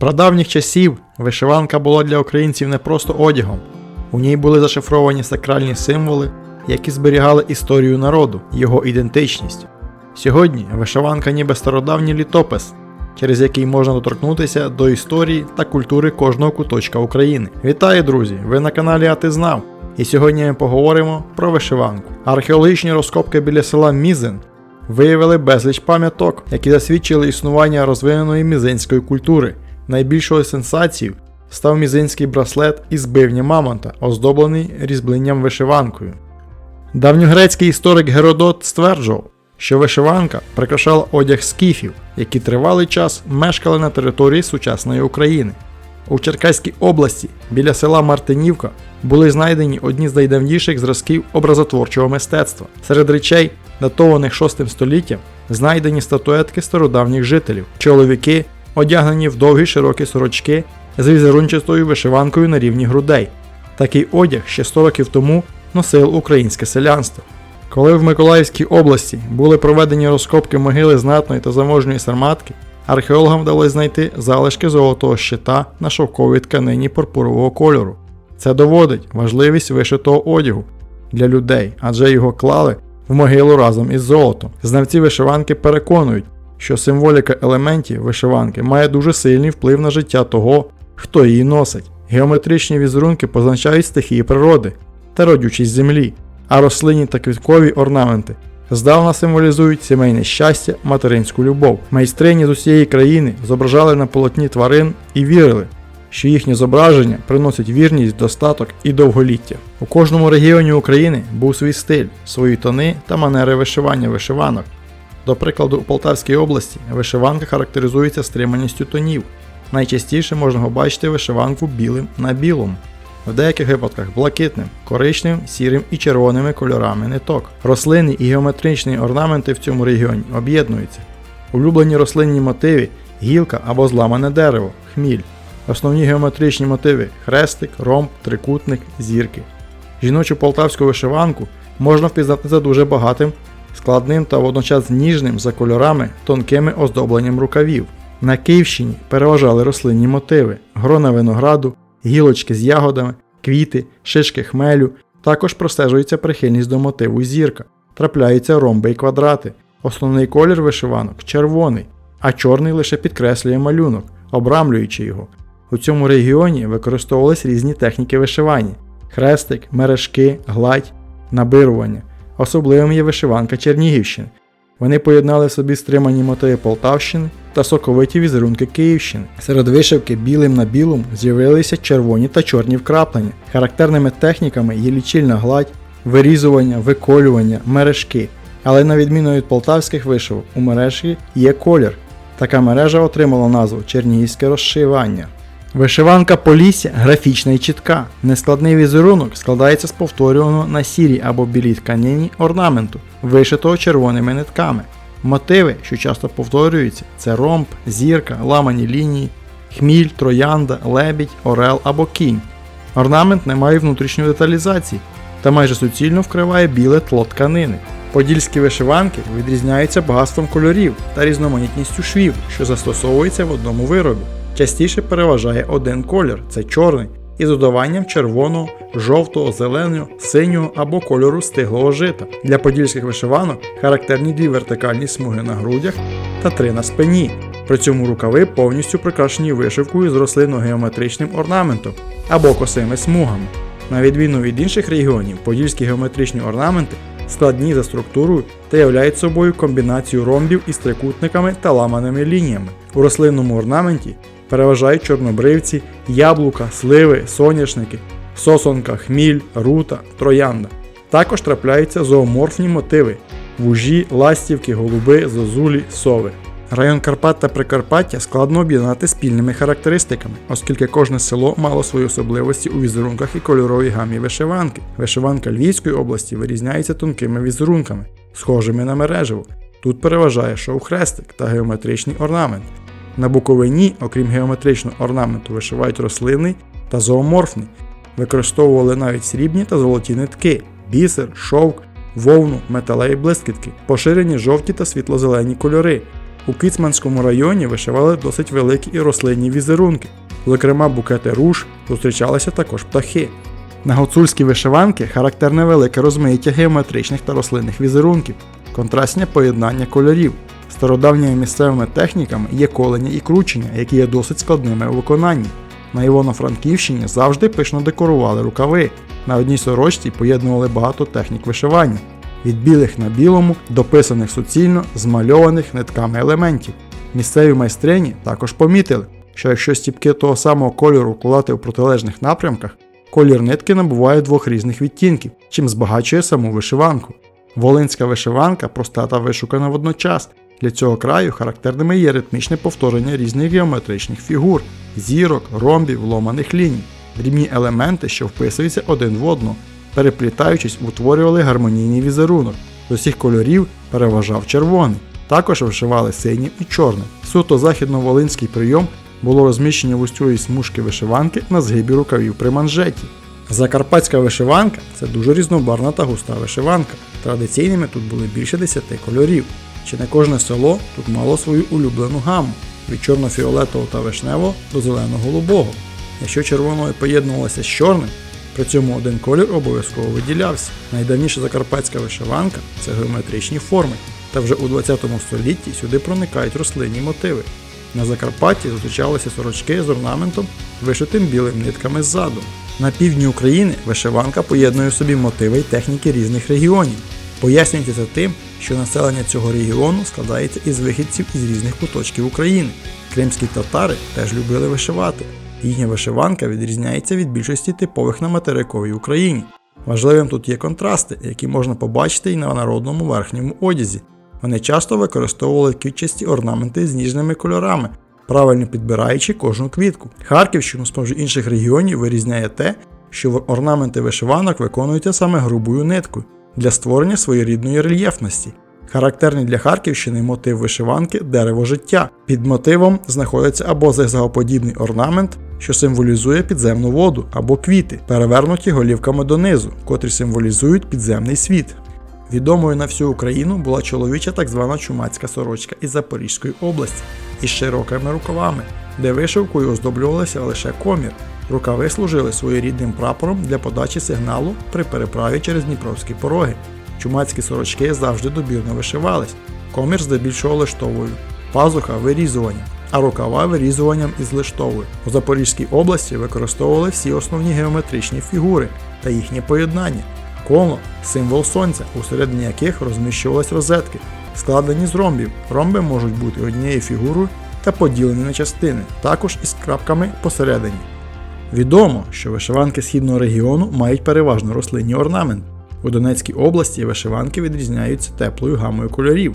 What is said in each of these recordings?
Прадавніх часів вишиванка була для українців не просто одягом. У ній були зашифровані сакральні символи, які зберігали історію народу, його ідентичність. Сьогодні вишиванка ніби стародавній літопис, через який можна доторкнутися до історії та культури кожного куточка України. Вітаю, друзі! Ви на каналі А Ти Знав. І сьогодні ми поговоримо про вишиванку. Археологічні розкопки біля села Мізин виявили безліч пам'яток, які засвідчили існування розвиненої мізинської культури. Найбільшою сенсацією став мізинський браслет із бивня мамонта, оздоблений різьбленням вишиванкою. Давньогрецький історик Геродот стверджував, що вишиванка прикрашала одяг скіфів, які тривалий час мешкали на території сучасної України. У Черкаській області біля села Мартинівка були знайдені одні з найдавніших зразків образотворчого мистецтва. Серед речей, датованих 6 століттям, знайдені статуетки стародавніх жителів, чоловіки, одягнені в довгі широкі сорочки з візерунчастою вишиванкою на рівні грудей. Такий одяг ще 100 років тому носило українське селянство. Коли в Миколаївській області були проведені розкопки могили знатної та заможної сарматки, археологам вдалося знайти залишки золотого щита на шовковій тканині пурпурового кольору. Це доводить важливість вишитого одягу для людей, адже його клали в могилу разом із золотом. Знавці вишиванки переконують, що символіка елементів вишиванки має дуже сильний вплив на життя того, хто її носить. Геометричні візерунки позначають стихії природи та родючість землі, а рослинні та квіткові орнаменти здавна символізують сімейне щастя, материнську любов. Майстрині з усієї країни зображали на полотні тварин і вірили, що їхнє зображення приносить вірність, достаток і довголіття. У кожному регіоні України був свій стиль, свої тони та манери вишивання вишиванок. До прикладу, у Полтавській області вишиванка характеризується стриманістю тонів. Найчастіше можна побачити вишиванку білим на білому, в деяких випадках блакитним, коричневим, сірим і червоними кольорами ниток. Рослинні і геометричні орнаменти в цьому регіоні об'єднуються. Улюблені рослинні мотиви гілка або зламане дерево, хміль. Основні геометричні мотиви хрестик, ромб, трикутник, зірки. Жіночу полтавську вишиванку можна впізнати за дуже багатим, складним та водночас ніжним за кольорами тонкими оздобленням рукавів. На Київщині переважали рослинні мотиви, грона винограду, гілочки з ягодами, квіти, шишки хмелю. Також простежується прихильність до мотиву зірка, трапляються ромби і квадрати. Основний колір вишиванок червоний, а чорний лише підкреслює малюнок, обрамлюючи його. У цьому регіоні використовувались різні техніки вишивання: хрестик, мережки, гладь, набирування. Особливим є вишиванка Чернігівщини. Вони поєднали в собі стримані мотиви Полтавщини та соковиті візерунки Київщини. Серед вишивки білим на білому з'явилися червоні та чорні вкраплення. Характерними техніками є лічильна гладь, вирізування, виколювання, мережки. Але на відміну від полтавських вишивок, у мережі є колір. Така мережа отримала назву Чернігівське розшивання. Вишиванка Полісся графічна і чітка. Нескладний візерунок складається з повторюваного на сірій або білій тканині орнаменту, вишитого червоними нитками. Мотиви, що часто повторюються, це ромб, зірка, ламані лінії, хміль, троянда, лебідь, орел або кінь. Орнамент не має внутрішньої деталізації та майже суцільно вкриває біле тло тканини. Подільські вишиванки відрізняються багатством кольорів та різноманітністю швів, що застосовуються в одному виробі. Частіше переважає один колір це чорний, із додаванням червоного, жовтого, зеленого, синього або кольору стиглого жита. Для подільських вишиванок характерні дві вертикальні смуги на грудях та три на спині. При цьому рукави повністю прикрашені вишивкою з рослинно-геометричним орнаментом або косими смугами. На відміну від інших регіонів, подільські геометричні орнаменти складні за структурою та являють собою комбінацію ромбів із трикутниками та ламаними лініями. У рослинному орнаменті переважають чорнобривці, яблука, сливи, соняшники, сосонка, хміль, рута, троянда. Також трапляються зооморфні мотиви вужі, ластівки, голуби, зозулі, сови. Район Карпат та Прикарпаття складно об'єднати спільними характеристиками, оскільки кожне село мало свої особливості у візерунках і кольоровій гамі вишиванки. Вишиванка Львівської області вирізняється тонкими візерунками, схожими на мережево. Тут переважає шоу-хрестик та геометричний орнамент. На Буковині, окрім геометричного орнаменту, вишивають рослинний та зооморфний. Використовували навіть срібні та золоті нитки, бісер, шовк, вовну, металеві блискітки, поширені жовті та світло-зелені кольори. У Кіцманському районі вишивали досить великі і рослинні візерунки, зокрема букети руж, зустрічалися також птахи. На гуцульській вишиванки характерне велике розмаїття геометричних та рослинних візерунків, контрастне поєднання кольорів. Стародавніми місцевими техніками є колення і кручення, які є досить складними у виконанні. На Івано-Франківщині завжди пишно декорували рукави. На одній сорочці поєднували багато технік вишивання від білих на білому до писаних суцільно змальованих нитками елементів. Місцеві майстрині також помітили, що якщо стіпки того самого кольору вкладати у протилежних напрямках, колір нитки набуває двох різних відтінків, чим збагачує саму вишиванку. Волинська вишиванка проста та вишукана водночас. Для цього краю характерними є ритмічне повторення різних геометричних фігур, зірок, ромбів, ломаних ліній, дрібні елементи, що вписуються один в одного, переплітаючись, утворювали гармонійний візерунок. З усіх кольорів переважав червоний. Також вишивали синім і чорним. Суто західно-волинський прийом було розміщення вузької смужки вишиванки на згибі рукавів при манжеті. Закарпатська вишиванка це дуже різнобарна та густа вишиванка. Традиційними тут були більше 10 кольорів. Чи не кожне село тут мало свою улюблену гаму від чорно-фіолетового та вишневого до зелено-голубого. Якщо червоною поєднувалося з чорним, при цьому один колір обов'язково виділявся. Найдавніша закарпатська вишиванка це геометричні форми, та вже у 20 столітті сюди проникають рослинні мотиви. На Закарпатті зустрічалися сорочки з орнаментом, вишитим білим нитками ззаду. На півдні України вишиванка поєднує в собі мотиви й техніки різних регіонів. Пояснюється це тим, що населення цього регіону складається із вихідців із різних куточків України. Кримські татари теж любили вишивати. Їхня вишиванка відрізняється від більшості типових на материковій Україні. Важливим тут є контрасти, які можна побачити і на народному верхньому одязі. Вони часто використовували квітчасті орнаменти з ніжними кольорами, правильно підбираючи кожну квітку. Харківщину з поміж інших регіонів вирізняє те, що орнаменти вишиванок виконуються саме грубою ниткою для створення своєрідної рельєфності. Характерний для Харківщини мотив вишиванки дерево життя. Під мотивом знаходиться або зигзагоподібний орнамент, що символізує підземну воду, або квіти, перевернуті голівками донизу, котрі символізують підземний світ. Відомою на всю Україну була чоловіча так звана чумацька сорочка із Запорізької області із широкими рукавами, де вишивкою оздоблювалася лише комір. Рукави служили своєрідним прапором для подачі сигналу при переправі через Дніпровські пороги. Чумацькі сорочки завжди добірно вишивались, комір здебільшого лиштовою, пазуха вирізуванням, а рукава вирізуванням із лиштовою. У Запорізькій області використовували всі основні геометричні фігури та їхнє поєднання. Коло символ сонця, усередині яких розміщувались розетки, складені з ромбів. Ромби можуть бути однією фігурою та поділені на частини, також із крапками посередині. Відомо, що вишиванки східного регіону мають переважно рослинні орнамент. У Донецькій області вишиванки відрізняються теплою гамою кольорів.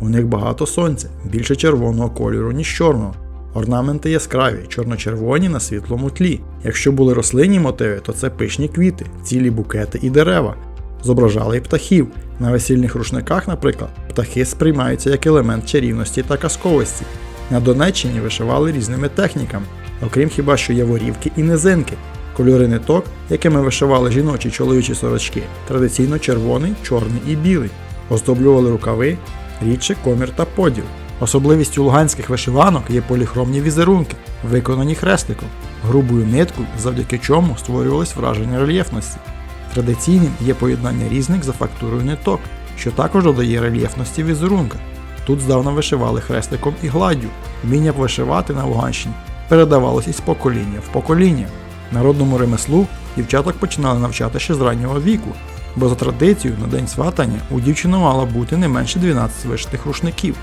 У них багато сонця, більше червоного кольору, ніж чорного. Орнаменти яскраві, чорно-червоні на світлому тлі. Якщо були рослинні мотиви, то це пишні квіти, цілі букети і дерева. Зображали й птахів. На весільних рушниках, наприклад, птахи сприймаються як елемент чарівності та казковості. На Донеччині вишивали різними техніками, окрім хіба що яворівки і низинки. Кольори ниток, якими вишивали жіночі чоловічі сорочки, традиційно червоний, чорний і білий, оздоблювали рукави, рідше комір та поділ. Особливістю луганських вишиванок є поліхромні візерунки, виконані хрестиком, грубою ниткою, завдяки чому створювалось враження рельєфності. Традиційним є поєднання різних за фактурою ниток, що також додає рельєфності візерунка. Тут здавна вишивали хрестиком і гладдю. Вміння вишивати на Луганщині передавалось із покоління в покоління. Народному ремеслу дівчаток починали навчати ще з раннього віку, бо за традицією на день сватання у дівчини мало бути не менше 12 вишитих рушників.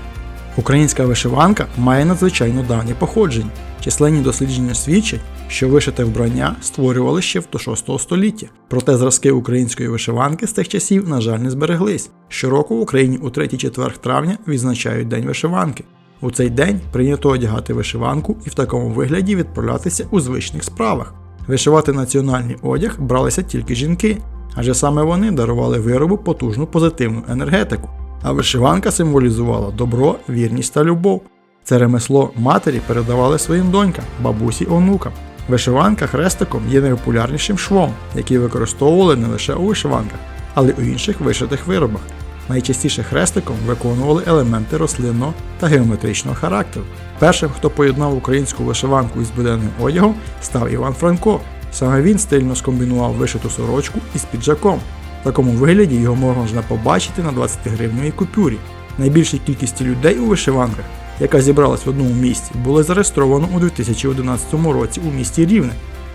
Українська вишиванка має надзвичайно давнє походження. Численні дослідження свідчать, що вишите вбрання створювали ще в до 6 століття. Проте зразки української вишиванки з тих часів, на жаль, не збереглись. Щороку в Україні у 3-4 травня відзначають День вишиванки. У цей день прийнято одягати вишиванку і в такому вигляді відправлятися у звичних справах. Вишивати національний одяг бралися тільки жінки, адже саме вони дарували виробу потужну позитивну енергетику. А вишиванка символізувала добро, вірність та любов. Це ремесло матері передавали своїм донькам, бабусі онукам. Вишиванка хрестиком є найпопулярнішим швом, який використовували не лише у вишиванках, але й у інших вишитих виробах. Найчастіше хрестиком виконували елементи рослинного та геометричного характеру. Першим, хто поєднав українську вишиванку із буденним одягом, став Іван Франко. Саме він стильно скомбінував вишиту сорочку із піджаком. В такому вигляді його можна побачити на 20 гривневій купюрі. Найбільшій кількості людей у вишиванках, яка зібралась в одному місці, було зареєстровано у 2011 році у місті Рівне.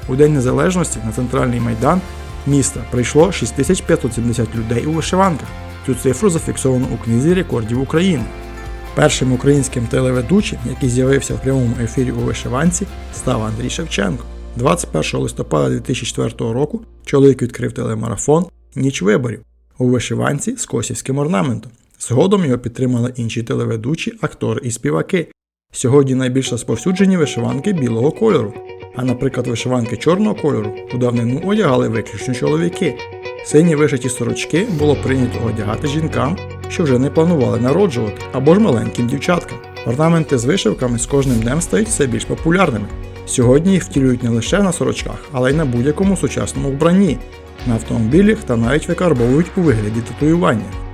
У День Незалежності на центральний майдан міста прийшло 6570 людей у вишиванках. Цю цифру зафіксовано у книзі рекордів України. Першим українським телеведучим, який з'явився в прямому ефірі у вишиванці, став Андрій Шевченко. 21 листопада 2004 року чоловік відкрив телемарафон Ніч виборів у вишиванці з косівським орнаментом. Згодом його підтримали інші телеведучі, актори і співаки. Сьогодні найбільш розповсюджені вишиванки білого кольору, а наприклад, вишиванки чорного кольору у давнину одягали виключно чоловіки. Сині вишиті сорочки було прийнято одягати жінкам, що вже не планували народжувати, або ж маленьким дівчаткам. Орнаменти з вишивками з кожним днем стають все більш популярними. Сьогодні їх втілюють не лише на сорочках, але й на будь-якому сучасному вбранні, на автомобілях та навіть викарбовують у вигляді татуювання.